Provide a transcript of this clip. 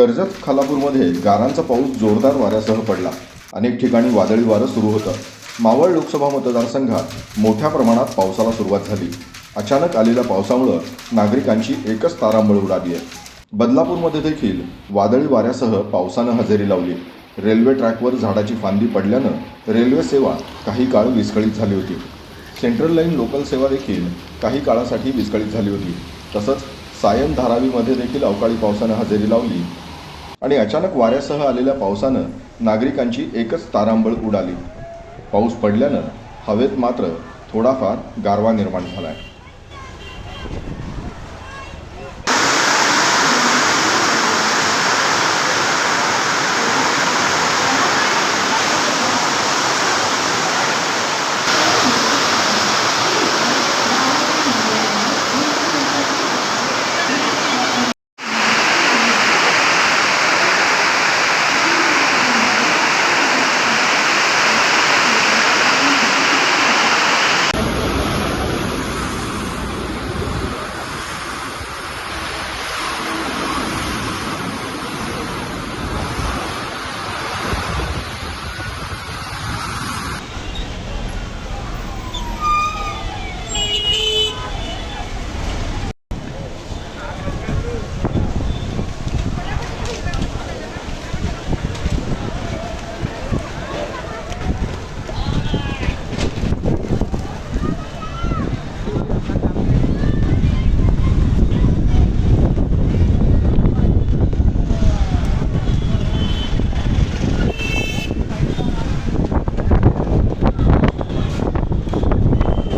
कर्जत खालापूरमध्ये गारांचा पाऊस जोरदार वाऱ्यासह पडला. अनेक ठिकाणी वादळी वारं सुरू होतं. मावळ लोकसभा मतदारसंघात मोठ्या प्रमाणात पावसाला सुरुवात झाली. अचानक आलेल्या पावसामुळं नागरिकांची एकच तारांबळ उडाली आहे. बदलापूरमध्ये देखील वादळी वाऱ्यासह पावसानं हजेरी लावली. रेल्वे ट्रॅकवर झाडाची फांदी पडल्यानं रेल्वे सेवा काही काळ विस्कळीत झाली होती. सेंट्रल लाईन लोकल सेवा देखील काही काळासाठी विस्कळीत झाली होती. तसंच सायन धारावीमध्ये देखील अवकाळी पावसानं हजेरी लावली. आणि अचानक वाऱ्यासह आलेल्या पावसानं नागरिकांची एकच तारांबळ उडाली. पाऊस पडल्यानं हवेत मात्र थोडाफार गारवा निर्माण झाला आहे